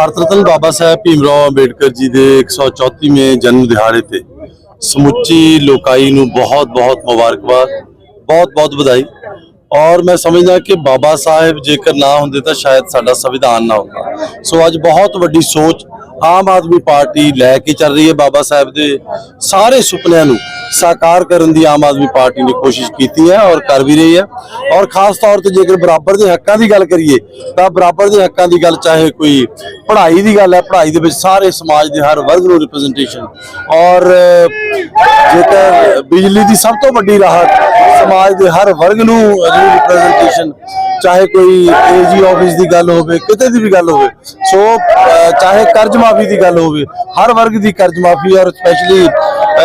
ਅ, ਭਾਰਤ ਰਤਨ ਬਾਬਾ ਸਾਹਿਬ ਭੀਮਰਾਓ ਅੰਬੇਡਕਰ ਜੀ ਦੇ 134ਵੇਂ ਜਨਮ ਦਿਹਾੜੇ ਤੇ ਸਮੁੱਚੀ ਲੋਕਾਈ ਨੂੰ ਬਹੁਤ-ਬਹੁਤ ਮੁਬਾਰਕਬਾਦ ਬਹੁਤ-ਬਹੁਤ ਵਧਾਈ। ਔਰ ਮੈਂ ਸਮਝਦਾ ਕਿ ਬਾਬਾ ਸਾਹਿਬ ਜੇਕਰ ਨਾ ਹੁੰਦੇ ਤਾਂ ਸ਼ਾਇਦ ਸਾਡਾ ਸੰਵਿਧਾਨ ਨਾ ਹੁੰਦਾ। ਸੋ ਅੱਜ ਬਹੁਤ ਵੱਡੀ ਸੋਚ ਆਮ ਆਦਮੀ ਪਾਰਟੀ ਲੈ ਕੇ ਚੱਲ ਰਹੀ ਹੈ ਬਾਬਾ ਸਾਹਿਬ ਦੇ ਸਾਰੇ ਸੁਪਨਿਆਂ ਨੂੰ। ਸਾਕਾਰ ਕਰਨ ਦੀ ਆਮ ਆਦਮੀ ਪਾਰਟੀ ਨੇ ਕੋਸ਼ਿਸ਼ ਕੀਤੀ ਹੈ ਔਰ ਕਰ ਵੀ ਰਹੀ ਹੈ। ਔਰ ਖਾਸ ਤੌਰ ਤੇ ਜੇਕਰ ਬਰਾਬਰ ਦੇ ਹੱਕਾਂ ਦੀ ਗੱਲ ਕਰੀਏ, ਤਾਂ ਬਰਾਬਰ ਦੇ ਹੱਕਾਂ ਦੀ ਗੱਲ ਚਾਹੇ ਕੋਈ ਪੜ੍ਹਾਈ ਦੀ ਗੱਲ ਹੈ, ਪੜ੍ਹਾਈ ਦੇ ਵਿੱਚ ਸਾਰੇ ਸਮਾਜ ਦੇ ਹਰ ਵਰਗ ਨੂੰ ਰਿਪਰੈਜ਼ੈਂਟੇਸ਼ਨ ਔਰ ਜੇਕਰ ਬਿਜਲੀ ਦੀ ਸਭ ਤੋਂ ਵੱਡੀ ਰਾਹਤ ਸਮਾਜ ਦੇ ਹਰ ਵਰਗ ਨੂੰ ਜਿਹੜੀ ਰਿਪਰੈਜ਼ੈਂਟੇਸ਼ਨ ਚਾਹੇ ਕੋਈ ਏਜੀ ਆਫਿਸ ਦੀ ਗੱਲ ਹੋਵੇ, ਕਿਤੇ ਦੀ ਵੀ ਗੱਲ ਹੋਵੇ, ਸੋ ਚਾਹੇ ਕਰਜ਼ ਮਾਫੀ ਦੀ ਗੱਲ ਹੋਵੇ, ਹਰ ਵਰਗ ਦੀ ਕਰਜ਼ ਮਾਫੀ ਔਰ ਸਪੈਸ਼ਲੀ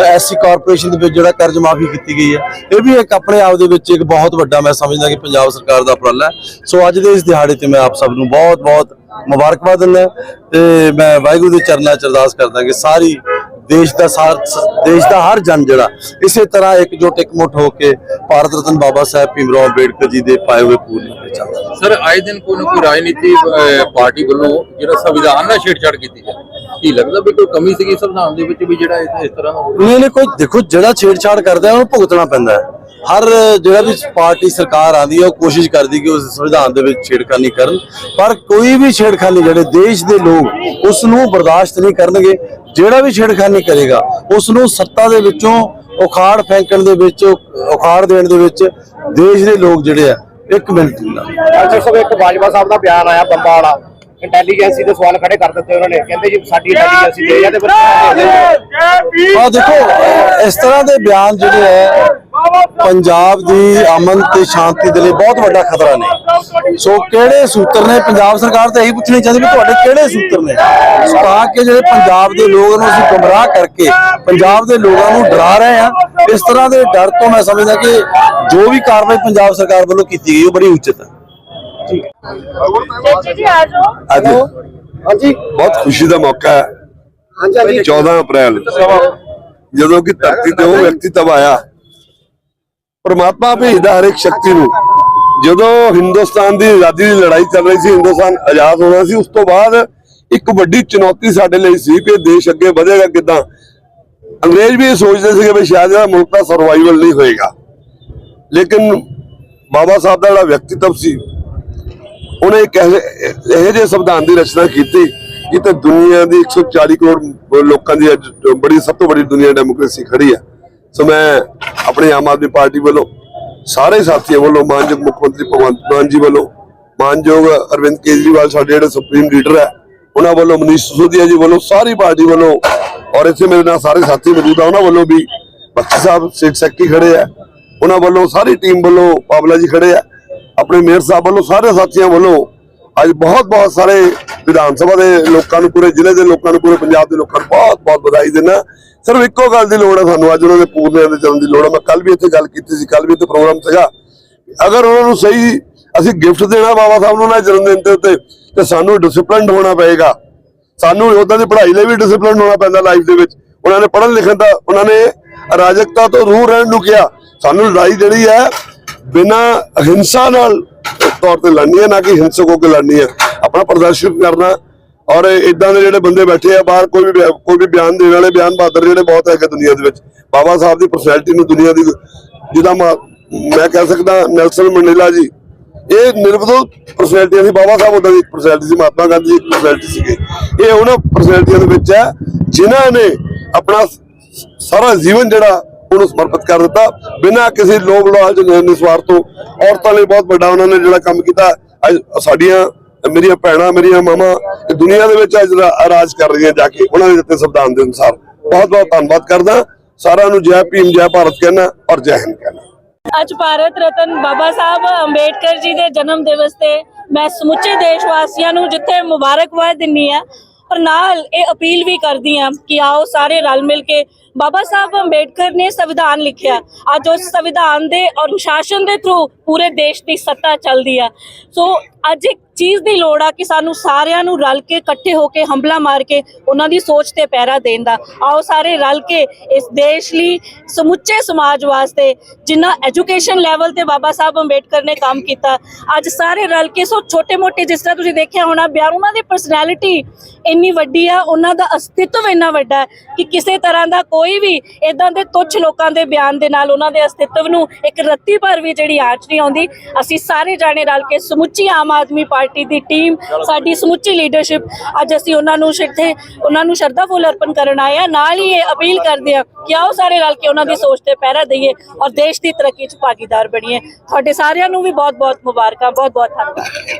ਐਸਸੀ ਕਾਰਪੋਰੇਸ਼ਨ ਦੇ ਵਿੱਚ ਜਿਹੜਾ ਕਰਜ਼ ਮਾਫੀ ਕੀਤੀ ਗਈ ਹੈ, ਇਹ ਵੀ ਇੱਕ ਆਪਣੇ ਆਪ ਦੇ ਵਿੱਚ ਇੱਕ ਬਹੁਤ ਵੱਡਾ, ਮੈਂ ਸਮਝਦਾ ਕਿ ਪੰਜਾਬ ਸਰਕਾਰ ਦਾ ਉਪਰਾਲਾ ਹੈ। ਸੋ ਅੱਜ ਦੇ ਇਸ ਦਿਹਾੜੇ ਤੇ ਮੈਂ ਆਪ ਸਭ ਨੂੰ ਬਹੁਤ ਬਹੁਤ ਮੁਬਾਰਕਬਾਦ ਦਿੰਦਾ ਤੇ ਮੈਂ ਵਾਹਿਗੁਰੂ ਦੇ ਚਰਨਾਂ 'ਚ ਅਰਦਾਸ ਕਰਦਾ ਕਿ ਸਾਰੀ ਦੇਸ਼ ਦਾ ਸਾਰ, ਦੇਸ਼ ਦਾ ਹਰ ਜਨ ਜਿਹੜਾ ਇਸੇ ਤਰ੍ਹਾਂ ਇੱਕ ਜੁੱਟ ਇੱਕ ਮੁੱਠ ਹੋ ਕੇ ਭਾਰਤ ਰਤਨ ਬਾਬਾ ਸਾਹਿਬ ਭੀਮਰਾਓ ਅੰਬੇਡਕਰ ਜੀ ਦੇ ਪਾਏ ਹੋਏ ਪੂਰਨ ਤੇ ਚੱਲਦਾ ਸਰ, ਆਏ ਦਿਨ ਕੋਈ ਨਾ ਕੋਈ ਰਾਜਨੀਤੀ ਪਾਰਟੀ ਵੱਲੋਂ ਜਿਹੜਾ ਸੰਵਿਧਾਨ ਨਾਲ ਛੇੜਛਾੜ ਕੀਤੀ ਜਾਂਦੀ ਕੀ ਲੱਗਦਾ ਵੀ ਕੋਈ ਕਮੀ ਸੀਗੀ ਸੰਵਿਧਾਨ ਦੇ ਵਿੱਚ ਵੀ ਜਿਹੜਾ ਇਸ ਤਰ੍ਹਾਂ ਦਾ ਹੋਵੇ ਨਹੀਂ ਨਹੀਂ ਕੋਈ ਦੇਖੋ ਜਿਹੜਾ ਛੇੜਛਾੜ ਕਰਦਾ ਉਹਨੂੰ ਭੁਗਤਣਾ ਪੈਂਦਾ ਹੈ। ਹਰ ਜਿਹੜਾ ਵੀ ਪਾਰਟੀ ਸਰਕਾਰ ਆਂਦੀ ਹੈ ਉਹ ਕੋਸ਼ਿਸ਼ ਕਰਦੀ ਕਿ ਉਸ ਸੰਵਿਧਾਨ ਦੇ ਵਿੱਚ ਛੇੜਖਾਨੀ ਕਰਨ। ਪਰ ਕੋਈ ਵੀ ਛੇੜਖਾਨੀ ਜਿਹੜੇ ਦੇਸ਼ ਦੇ ਲੋਕ ਉਸ ਨੂੰ ਬਰਦਾਸ਼ਤ ਨਹੀਂ ਕਰਨਗੇ। ਜਿਹੜਾ ਵੀ ਛੇੜਖਾਨੀ ਕਰੇਗਾ ਉਸ ਨੂੰ ਸੱਤਾ ਦੇ ਵਿੱਚੋਂ ਉਖਾੜ ਫੈਂਕਣ ਦੇ ਵਿੱਚ ਉਖਾੜ ਦੇਣ ਦੇ ਵਿੱਚ ਦੇਸ਼ ਦੇ ਲੋਕ ਜਿਹੜੇ ਆ ਇੱਕ ਮਿੰਟ ਨਹੀਂ ਲਾਉਂਦੇ। ਅੱਜ ਸਭ ਇੱਕ ਬਾਜਵਾ ਸਾਹਿਬ ਦਾ ਬਿਆਨ ਆਇਆ ਬੰਬਾ ਵਾਲਾ ਇੰਟੈਲੀਜੈਂਸੀ ਦੇ ਸਵਾਲ ਖੜੇ ਕਰ ਦਿੱਤੇ ਉਹਨਾਂ ਨੇ। ਕਹਿੰਦੇ ਜੀ ਸਾਡੀ ਇੰਟੈਲੀਜੈਂਸੀ ਦੇ ਜਾਂਦੇ ਆ ਦੇਖੋ ਇਸ ਤਰ੍ਹਾਂ ਦੇ ਬਿਆਨ ਜਿਹੜੇ ਹੈ ਪੰਜਾਬ ਦੀ ਅਮਨ ਤੇ ਸ਼ਾਂਤੀ ਦੇ ਲਈ ਬਹੁਤ ਵੱਡਾ ਖਤਰਾ ਨੇ। ਸੋ ਕਿਹੜੇ ਸੂਤਰ ਨੇ? ਪੰਜਾਬ ਸਰਕਾਰ ਤਾਂ ਇਹੀ ਪੁੱਛਣੀ ਚਾਹੀਦੀ ਵੀ ਤੁਹਾਡੇ ਕਿਹੜੇ ਸੂਤਰ ਨੇ? ਤਾਂ ਕਿ ਜਿਹੜੇ ਪੰਜਾਬ ਦੇ ਲੋਕਾਂ ਨੂੰ ਅਸੀਂ ਗੁੰਮਰਾਹ ਕਰਕੇ ਪੰਜਾਬ ਦੇ ਲੋਕਾਂ ਨੂੰ ਡਰਾ ਰਹੇ ਆ ਇਸ ਤਰ੍ਹਾਂ ਦੇ ਡਰ ਤੋਂ ਮੈਂ ਸਮਝਦਾ ਕਿ ਜੋ ਵੀ ਕਾਰਵਾਈ ਪੰਜਾਬ ਸਰਕਾਰ ਵੱਲੋਂ ਕੀਤੀ ਗਈ ਉਹ ਬੜੀ ਉਚਿਤ ਹੈ। ਚਾਚੀ ਜੀ ਆ ਜਾਓ। ਅੱਜ ਹਾਂਜੀ। ਬਹੁਤ ਖੁਸ਼ੀ ਦਾ ਮੌਕਾ ਹੈ। ਹਾਂਜੀ ਹਾਂਜੀ। 14 ਅਪ੍ਰੈਲ। ਜਦੋਂ ਕਿ ਧਰਤੀ ਤੇ ਉਹ ਵਿਅਕਤੀ ਤਬ ਆਇਆ। ਪਰਮਾਤਮਾ ਭੇਜਦਾ ਹਰ ਇੱਕ ਸ਼ਕਤੀ ਨੂੰ। ਜਦੋਂ ਹਿੰਦੁਸਤਾਨ ਦੀ ਆਜ਼ਾਦੀ ਦੀ ਲੜਾਈ ਚੱਲ ਰਹੀ ਸੀ ਹਿੰਦੁਸਤਾਨ ਆਜ਼ਾਦ ਹੋਣਾ ਸੀ ਉਸ ਤੋਂ ਬਾਅਦ ਇੱਕ ਵੱਡੀ ਚੁਣੌਤੀ ਸਾਡੇ ਲਈ ਸੀ ਕਿ ਦੇਸ਼ ਅੱਗੇ ਵਧੇਗਾ ਕਿੱਦਾਂ। ਅੰਗਰੇਜ਼ ਵੀ ਇਹ ਸੋਚਦੇ ਸੀਗੇ ਵੀ ਸ਼ਾਇਦ ਇਹਦਾ ਮੁਲਕ ਦਾ ਸਰਵਾਈਵਲ ਨਹੀਂ ਹੋਏਗਾ। ਲੇਕਿਨ ਬਾਬਾ ਸਾਹਿਬ ਦਾ ਜਿਹੜਾ ਵਿਅਕਤੀਤਵ ਸੀ ਉਹਨੇ ਇੱਕ ਇਹੋ ਜਿਹੇ ਸੰਵਿਧਾਨ ਦੀ ਰਚਨਾ ਕੀਤੀ ਜਿੱਥੇ ਦੁਨੀਆ ਦੀ 140 ਕਰੋੜ ਲੋਕਾਂ ਦੀ ਅੱਜ ਬੜੀ ਸਭ ਤੋਂ ਵੱਡੀ ਦੁਨੀਆ ਡੈਮੋਕ੍ਰੇਸੀ ਖੜੀ ਹੈ। ਸੋ ਮੈਂ ਆਪਣੀ ਆਮ ਆਦਮੀ ਪਾਰਟੀ ਵੱਲੋਂ, ਸਾਰੇ ਸਾਥੀਆਂ ਵੱਲੋਂ, ਮਾਨਯੋਗ ਮੁੱਖ ਮੰਤਰੀ ਭਗਵੰਤ ਮਾਨ ਜੀ ਵੱਲੋਂ, ਮਾਨਯੋਗ ਅਰਵਿੰਦ ਕੇਜਰੀਵਾਲ ਸਾਡੇ ਜਿਹੜੇ ਸੁਪਰੀਮ ਲੀਡਰ ਹੈ, ਉਹਨਾਂ ਵੱਲੋਂ, ਮਨੀਸ਼ ਸਿਸੋਦੀਆ ਜੀ ਵੱਲੋਂ, ਸਾਰੀ ਪਾਰਟੀ ਵੱਲੋਂ, ਔਰ ਇੱਥੇ ਮੇਰੇ ਨਾਲ ਸਾਰੇ ਸਾਥੀ ਮੌਜੂਦ ਆ, ਉਹਨਾਂ ਵੱਲੋਂ ਵੀ ਬਖਸ਼ੀ ਸਾਹਿਬ ਸਟੇਟ ਸੈਕਟਰੀ ਖੜੇ ਆ, ਉਹਨਾਂ ਵੱਲੋਂ ਸਾਰੀ ਟੀਮ ਵੱਲੋਂ ਪਾਵਲਾ ਜੀ ਖੜੇ ਆ। ਆਪਣੇ ਮੇਅਰ ਸਾਹਿਬ ਵੱਲੋਂ, ਸਾਰੇ ਸਾਥੀਆਂ ਵੱਲੋਂ ਅੱਜ ਬਹੁਤ ਬਹੁਤ ਸਾਰੇ ਵਿਧਾਨ ਸਭਾ ਦੇ ਲੋਕਾਂ ਨੂੰ ਪੂਰੇ ਜ਼ਿਲ੍ਹੇ ਦੇ ਲੋਕਾਂ ਨੂੰ, ਪੂਰੇ ਪੰਜਾਬ ਦੇ ਲੋਕਾਂ ਨੂੰ ਬਹੁਤ ਬਹੁਤ ਵਧਾਈ ਦਿੰਦਾ। ਸਿਰਫ ਇੱਕੋ ਗੱਲ ਦੀ ਲੋੜ ਹੈ ਸਾਨੂੰ, ਅੱਜ ਉਹਨਾਂ ਦੇ ਪੂਰਨਿਆਂ ਦੇ ਜਨਮ ਦੀ ਲੋੜ ਹੈ ਮੈਂ ਕੱਲ ਵੀ ਇੱਥੇ ਗੱਲ ਕੀਤੀ ਸੀ ਕੱਲ ਵੀ ਇੱਥੇ ਪ੍ਰੋਗਰਾਮ ਸੀਗਾ। ਅਗਰ ਉਹਨਾਂ ਨੂੰ ਸਹੀ ਅਸੀਂ ਗਿਫਟ ਦੇਣਾ ਬਾਬਾ ਸਾਹਿਬ ਨੂੰ ਨਾ ਜਨਮ ਦਿਨ ਦੇ ਉੱਤੇ, ਤੇ ਸਾਨੂੰ ਡਿਸਪਲਿਨਡ ਹੋਣਾ ਪਏਗਾ। ਸਾਨੂੰ ਉਦਾਂ ਦੀ ਪੜ੍ਹਾਈ ਲਈ ਵੀ ਡਿਸਪਲਿਨ ਹੋਣਾ ਪੈਂਦਾ ਲਾਈਫ ਦੇ ਵਿੱਚ। ਉਹਨਾਂ ਨੇ ਪੜ੍ਹਨ ਲਿਖਣ ਦਾ, ਉਹਨਾਂ ਨੇ ਅਰਾਜਕਤਾ ਤੋਂ ਰੂਹ ਰਹਿਣ ਨੂੰ ਕਿਹਾ। ਸਾਨੂੰ ਲੜਾਈ ਜਿਹੜੀ ਹੈ ਬਿਨਾ ਹਿੰਸਾ ਨਾਲ ਤੌਰ ਤੇ ਲੜਨੀ ਹੈ, ਨਾ ਕਿ ਹਿੰਸਕ ਹੋ ਕੇ ਲੜਨੀ ਹੈ। ਆਪਣਾ ਪ੍ਰਦਰਸ਼ਨ ਕਰਨਾ ਔਰ ਇਦਾਂ ਦੇ ਜਿਹੜੇ ਬੰਦੇ ਬੈਠੇ ਆ, ਬਾਹਰ ਕੋਈ ਵੀ ਕੋਈ ਵੀ ਬਿਆਨ ਦੇਣ ਵਾਲੇ, ਬਿਆਨ ਬਹਾਦਰ ਜਿਹੜੇ ਬਹੁਤ ਹੈਗੇ ਦੁਨੀਆ ਦੇ ਵਿੱਚ। ਬਾਬਾ ਸਾਹਿਬ ਦੀ ਪਰਸਨੈਲਿਟੀ ਨੂੰ ਦੁਨੀਆ ਦੀ ਜਿਹਦਾ ਮੈਂ ਮੈਂ ਕਹਿ ਸਕਦਾ ਨੈਲਸਨ ਮੰਡੇਲਾ ਜੀ, ਇਹ ਨਿਰਵਦੋਲ ਪਰਸਨੈਲਿਟੀ ਸੀ। ਬਾਬਾ ਸਾਹਿਬ ਉਹਦਾ ਦੀ ਪਰਸਨੈਲਿਟੀ ਸੀ, ਮਹਾਤਮਾ ਗਾਂਧੀ ਦੀ ਪਰਸਨੈਲਿਟੀ ਸੀਗੇ। ਇਹ ਉਹਨਾਂ ਪਰਸਨੈਲਿਟੀਆਂ ਦੇ ਵਿੱਚ ਹੈ ਜਿਨ੍ਹਾਂ ਨੇ ਆਪਣਾ ਸਾਰਾ ਜੀਵਨ ਜਿਹੜਾ ਉਹਨੂੰ ਸਮਰਪਿਤ ਕਰ ਦਿੱਤਾ। ਬਿਨਾਂ ਕਿਸੇ ਲੋਭ ਲਾਲਚ ਨਿ- ਤੋਂ ਔਰਤਾਂ ਲਈ ਬਹੁਤ ਵੱਡਾ ਉਹਨਾਂ ਨੇ ਜਿਹੜਾ ਕੰਮ ਕੀਤਾ। ਅੱਜ ਸਾਡੀਆਂ, ਮੇਰੀਆਂ ਭੈਣਾਂ, ਮੇਰੀਆਂ ਮਾਮਾ ਦੁਨੀਆ ਦੇ ਵਿੱਚ ਅੱਜ ਰਾਜ ਕਰ ਰਹੀਆਂ ਜਾ ਕੇ। ਉਹਨਾਂ ਦੇ ਦਿੱਤੇ ਸੰਵਿਧਾਨ ਦੇ ਅਨੁਸਾਰ। ਬਹੁਤ ਬਹੁਤ ਧੰਨਵਾਦ ਕਰਦਾ। ਸਾਰਿਆਂ ਨੂੰ ਜੈ ਭੀਮ, ਜੈ ਭਾਰਤ ਕਹਿਣਾ ਔਰ ਜੈ ਹਿੰਦ ਕਹਿਣਾ। ਅੱਜ ਭਾਰਤ ਰਤਨ ਬਾਬਾ ਸਾਹਿਬ ਅੰਬੇਡਕਰ ਜੀ ਦੇ ਜਨਮ ਦਿਵਸ ਤੇ ਮੈਂ ਸਮੁੱਚੇ ਦੇਸ਼ ਵਾਸੀਆਂ ਨੂੰ ਜਿੱਥੇ ਮੁਬਾਰਕਬਾਦ ਦਿੰਨੀ ਆ ਪਰ ਨਾਲ ਇਹ ਅਪੀਲ ਵੀ ਕਰਦੀ ਆ ਕਿ ਆਓ ਸਾਰੇ ਰਲ ਮਿਲ ਕੇ ਬਾਬਾ ਸਾਹਿਬ ਅੰਬੇਡਕਰ ਨੇ ਸੰਵਿਧਾਨ ਲਿਖਿਆ। ਅੱਜ ਉਸ ਸੰਵਿਧਾਨ ਦੇ ਅਨੁਸ਼ਾਸਨ ਦੇ ਥਰੂ ਪੂਰੇ ਦੇਸ਼ ਦੀ ਸੱਤਾ ਚੱਲਦੀ ਆ। ਸੋ ਅੱਜ ਇੱਕ ਚੀਜ਼ ਦੀ ਲੋੜ ਆ ਕਿ ਸਾਨੂੰ ਸਾਰਿਆਂ ਨੂੰ ਰਲ ਕੇ ਇਕੱਠੇ ਹੋ ਕੇ ਹੰਬਲਾ ਮਾਰ ਕੇ ਉਹਨਾਂ ਦੀ ਸੋਚ ਤੇ ਪਹਿਰਾ ਦੇਣ ਦਾ। ਆਓ ਸਾਰੇ ਰਲ ਕੇ ਇਸ ਦੇਸ਼ ਲਈ ਸਮੁੱਚੇ ਸਮਾਜ ਵਾਸਤੇ ਜਿੰਨਾ ਐਜੂਕੇਸ਼ਨ ਲੈਵਲ ਤੇ ਬਾਬਾ ਸਾਹਿਬ ਅੰਬੇਡਕਰ ਨੇ ਕੰਮ ਕੀਤਾ, ਅੱਜ ਸਾਰੇ ਰਲ ਕੇ ਸੋ ਛੋਟੇ ਮੋਟੇ ਜਿਸ ਤਰ੍ਹਾਂ ਤੁਸੀਂ ਦੇਖਿਆ ਹੋਣਾ, ਬਿਆਨ ਉਹਨਾਂ ਦੀ ਪਰਸਨੈਲਿਟੀ ਇੰਨੀ ਵੱਡੀ ਆ, ਉਹਨਾਂ ਦਾ ਅਸਤਿਤਵ ਇੰਨਾ ਵੱਡਾ ਕਿ ਕਿਸੇ ਤਰ੍ਹਾਂ ਦਾ ਕੋਈ ਕੋਈ ਵੀ ਇਦਾਂ ਦੇ ਤੁੱਛ ਲੋਕਾਂ ਦੇ ਬਿਆਨ ਦੇ ਨਾਲ ਉਹਨਾਂ ਦੇ ਅਸਤਿਤਵ ਨੂੰ ਇੱਕ ਰੱਤੀ ਭਰ ਵੀ ਜਿਹੜੀ ਆਂਚ ਨਹੀਂ ਆਉਂਦੀ, ਅਸੀਂ ਸਾਰੇ ਜਾਣੇ ਰਲ ਕੇ ਸਮੁੱਚੀ ਆਮ ਆਦਮੀ ਪਾਰਟੀ ਦੀ ਟੀਮ, ਸਾਡੀ ਸਮੁੱਚੀ ਲੀਡਰਸ਼ਿਪ ਅੱਜ ਅਸੀਂ ਉਹਨਾਂ ਨੂੰ ਇੱਥੇ ਉਹਨਾਂ ਨੂੰ ਸ਼ਰਧਾ ਫੁੱਲ ਅਰਪਣ ਕਰਨ ਆਏ ਆ ਨਾਲ ਹੀ ਇਹ ਅਪੀਲ ਕਰਦੇ ਆ ਕਿ ਆਓ ਸਾਰੇ ਰਲ ਕੇ ਉਹਨਾਂ ਦੀ ਸੋਚ ਤੇ ਪਹਿਰਾ ਦਈਏ ਔਰ ਦੇਸ਼ ਦੀ ਤਰੱਕੀ 'ਚ ਭਾਗੀਦਾਰ ਬਣੀਏ। ਤੁਹਾਡੇ ਸਾਰਿਆਂ ਨੂੰ ਵੀ ਬਹੁਤ ਬਹੁਤ ਮੁਬਾਰਕਾਂ ਬਹੁਤ ਬਹੁਤ ਧੰਨਵਾਦ।